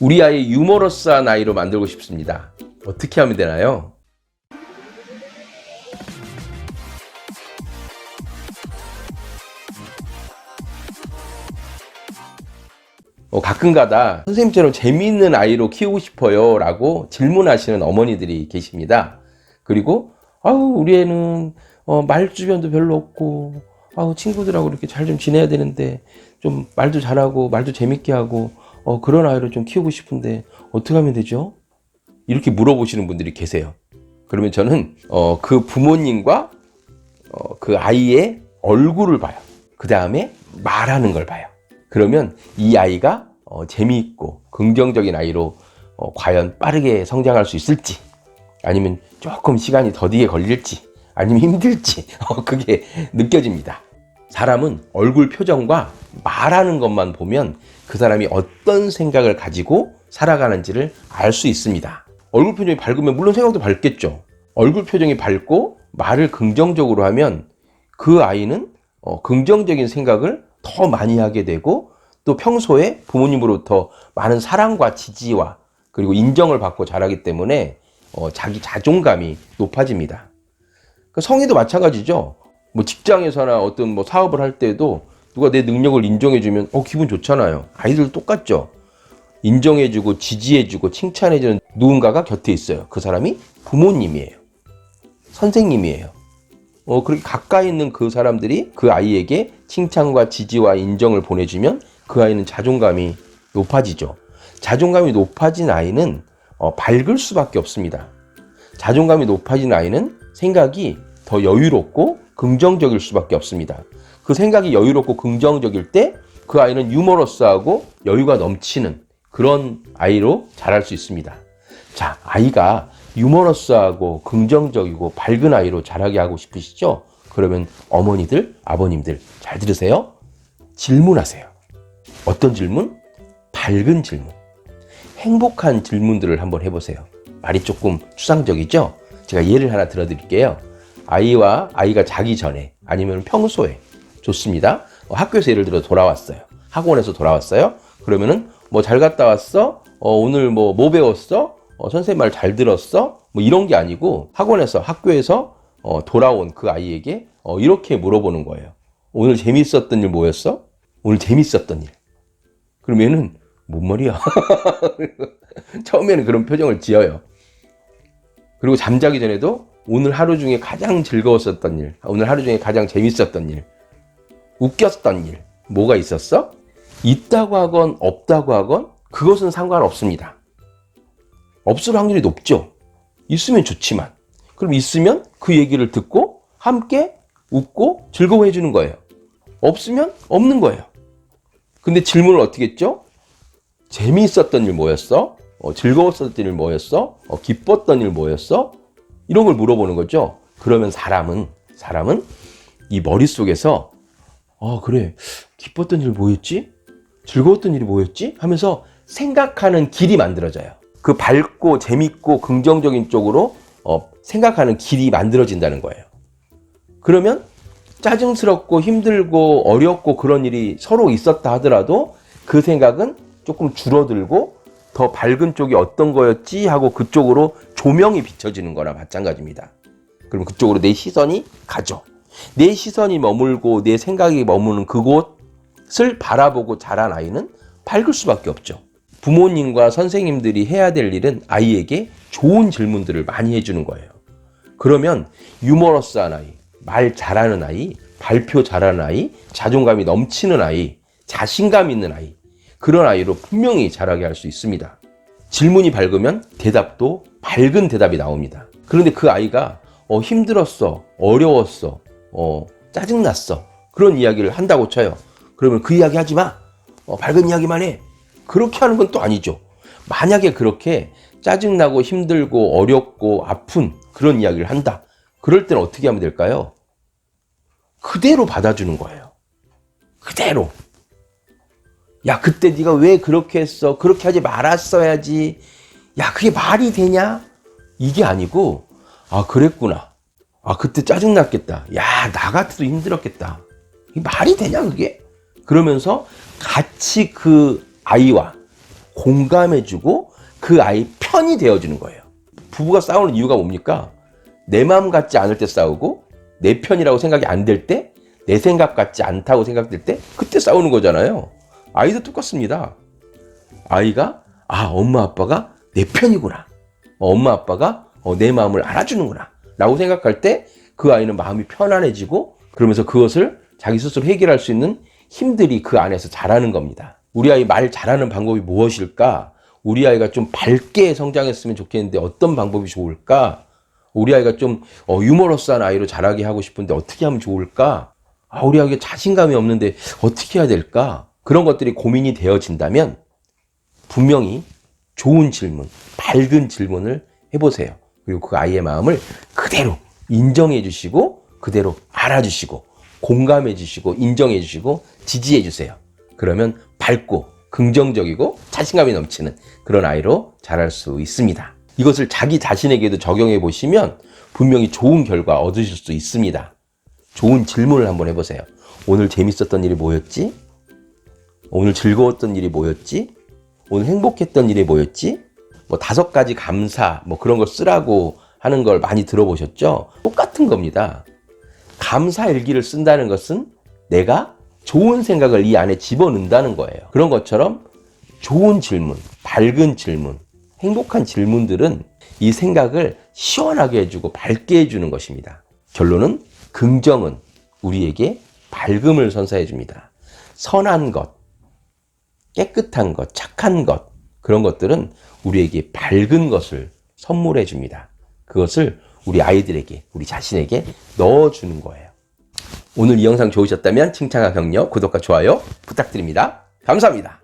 우리 아이 유머러스한 아이로 만들고 싶습니다. 어떻게 하면 되나요? 어, 가끔가다 선생님처럼 재미있는 아이로 키우고 싶어요 라고 질문하시는 어머니들이 계십니다. 그리고 아우 우리 애는 어, 말 주변도 별로 없고 아우 친구들하고 이렇게 잘 좀 지내야 되는데 좀 말도 잘하고 말도 재밌게 하고 어, 그런 아이를 좀 키우고 싶은데 어떻게 하면 되죠? 이렇게 물어보시는 분들이 계세요. 그러면 저는 어, 그 부모님과 어, 그 아이의 얼굴을 봐요. 그 다음에 말하는 걸 봐요. 그러면 이 아이가 어, 재미있고 긍정적인 아이로 어, 과연 빠르게 성장할 수 있을지 아니면 조금 시간이 더디게 걸릴지 아니면 힘들지 어, 그게 느껴집니다. 사람은 얼굴 표정과 말하는 것만 보면 그 사람이 어떤 생각을 가지고 살아가는지를 알 수 있습니다. 얼굴 표정이 밝으면 물론 생각도 밝겠죠. 얼굴 표정이 밝고 말을 긍정적으로 하면 그 아이는 어, 긍정적인 생각을 더 많이 하게 되고 또 평소에 부모님으로부터 많은 사랑과 지지와 그리고 인정을 받고 자라기 때문에 어, 자기 자존감이 높아집니다. 그 성의도 마찬가지죠. 뭐 직장에서나 어떤 뭐 사업을 할 때도 누가 내 능력을 인정해주면 어 기분 좋잖아요. 아이들 똑같죠. 인정해주고 지지해주고 칭찬해주는 누군가가 곁에 있어요. 그 사람이 부모님이에요. 선생님이에요. 어, 그렇게 가까이 있는 그 사람들이 그 아이에게 칭찬과 지지와 인정을 보내주면 그 아이는 자존감이 높아지죠. 자존감이 높아진 아이는 어, 밝을 수밖에 없습니다. 자존감이 높아진 아이는 생각이 더 여유롭고 긍정적일 수밖에 없습니다. 그 생각이 여유롭고 긍정적일 때 그 아이는 유머러스하고 여유가 넘치는 그런 아이로 자랄 수 있습니다. 자, 아이가 유머러스하고 긍정적이고 밝은 아이로 자라게 하고 싶으시죠? 그러면 어머니들, 아버님들 잘 들으세요. 질문하세요. 어떤 질문? 밝은 질문. 행복한 질문들을 한번 해보세요. 말이 조금 추상적이죠? 제가 예를 하나 들어드릴게요. 아이와 아이가 자기 전에 아니면 평소에 좋습니다. 어, 학교에서 예를 들어 돌아왔어요. 학원에서 돌아왔어요. 그러면은 뭐 잘 갔다 왔어? 어, 오늘 뭐 뭐 배웠어? 어, 선생님 말 잘 들었어? 뭐 이런 게 아니고 학원에서 학교에서 어, 돌아온 그 아이에게 어, 이렇게 물어보는 거예요. 오늘 재밌었던 일 뭐였어? 오늘 재밌었던 일. 그러면은 뭔 말이야? 처음에는 그런 표정을 지어요. 그리고 잠자기 전에도 오늘 하루 중에 가장 즐거웠었던 일, 오늘 하루 중에 가장 재밌었던 일, 웃겼던 일, 뭐가 있었어? 있다고 하건 없다고 하건 그것은 상관없습니다. 없을 확률이 높죠. 있으면 좋지만. 그럼 있으면 그 얘기를 듣고 함께 웃고 즐거워해 주는 거예요. 없으면 없는 거예요. 근데 질문을 어떻게 했죠? 재미있었던 일 뭐였어? 어, 즐거웠었던 일 뭐였어? 어, 기뻤던 일 뭐였어? 이런 걸 물어보는 거죠. 그러면 사람은 사람은 이 머릿속에서 어 그래 기뻤던 일 뭐였지? 즐거웠던 일이 뭐였지? 하면서 생각하는 길이 만들어져요. 그 밝고 재밌고 긍정적인 쪽으로 어, 생각하는 길이 만들어진다는 거예요. 그러면 짜증스럽고 힘들고 어렵고 그런 일이 서로 있었다 하더라도 그 생각은 조금 줄어들고 더 밝은 쪽이 어떤 거였지 하고 그쪽으로 조명이 비춰지는 거나 마찬가지입니다. 그럼 그쪽으로 내 시선이 가죠. 내 시선이 머물고 내 생각이 머무는 그곳을 바라보고 자란 아이는 밝을 수밖에 없죠. 부모님과 선생님들이 해야 될 일은 아이에게 좋은 질문들을 많이 해주는 거예요. 그러면 유머러스한 아이, 말 잘하는 아이, 발표 잘하는 아이, 자존감이 넘치는 아이, 자신감 있는 아이, 그런 아이로 분명히 자라게 할 수 있습니다. 질문이 밝으면 대답도 밝은 대답이 나옵니다. 그런데 그 아이가 어, 힘들었어, 어려웠어, 어, 짜증났어. 그런 이야기를 한다고 쳐요. 그러면 그 이야기 하지 마. 어, 밝은 이야기만 해. 그렇게 하는 건 또 아니죠. 만약에 그렇게 짜증나고 힘들고 어렵고 아픈 그런 이야기를 한다. 그럴 때는 어떻게 하면 될까요? 그대로 받아주는 거예요. 그대로. 야, 그때 네가 왜 그렇게 했어? 그렇게 하지 말았어야지. 야, 그게 말이 되냐? 이게 아니고, 아, 그랬구나. 아, 그때 짜증났겠다. 야, 나 같아도 힘들었겠다. 이 말이 되냐, 그게? 그러면서 같이 그 아이와 공감해주고 그 아이 편이 되어주는 거예요. 부부가 싸우는 이유가 뭡니까? 내 마음 같지 않을 때 싸우고 내 편이라고 생각이 안 될 때, 내 생각 같지 않다고 생각될 때 그때 싸우는 거잖아요. 아이도 똑같습니다. 아이가 아 엄마 아빠가 내 편이구나. 어, 엄마 아빠가 어, 내 마음을 알아주는구나. 라고 생각할 때 그 아이는 마음이 편안해지고 그러면서 그것을 자기 스스로 해결할 수 있는 힘들이 그 안에서 자라는 겁니다. 우리 아이 말 잘하는 방법이 무엇일까? 우리 아이가 좀 밝게 성장했으면 좋겠는데 어떤 방법이 좋을까? 우리 아이가 좀 어, 유머러스한 아이로 자라게 하고 싶은데 어떻게 하면 좋을까? 아, 우리 아이가 자신감이 없는데 어떻게 해야 될까? 그런 것들이 고민이 되어진다면 분명히 좋은 질문, 밝은 질문을 해보세요. 그리고 그 아이의 마음을 그대로 인정해 주시고, 그대로 알아주시고, 공감해 주시고, 인정해 주시고, 지지해 주세요. 그러면 밝고, 긍정적이고, 자신감이 넘치는 그런 아이로 자랄 수 있습니다. 이것을 자기 자신에게도 적용해 보시면 분명히 좋은 결과 얻으실 수 있습니다. 좋은 질문을 한번 해보세요. 오늘 재밌었던 일이 뭐였지? 오늘 즐거웠던 일이 뭐였지? 오늘 행복했던 일이 뭐였지? 뭐 다섯 가지 감사 뭐 그런 걸 쓰라고 하는 걸 많이 들어보셨죠? 똑같은 겁니다. 감사 일기를 쓴다는 것은 내가 좋은 생각을 이 안에 집어넣는다는 거예요. 그런 것처럼 좋은 질문, 밝은 질문, 행복한 질문들은 이 생각을 시원하게 해주고 밝게 해주는 것입니다. 결론은 긍정은 우리에게 밝음을 선사해 줍니다. 선한 것, 깨끗한 것, 착한 것, 그런 것들은 우리에게 밝은 것을 선물해 줍니다. 그것을 우리 아이들에게, 우리 자신에게 넣어주는 거예요. 오늘 이 영상 좋으셨다면 칭찬과 격려, 구독과 좋아요 부탁드립니다. 감사합니다.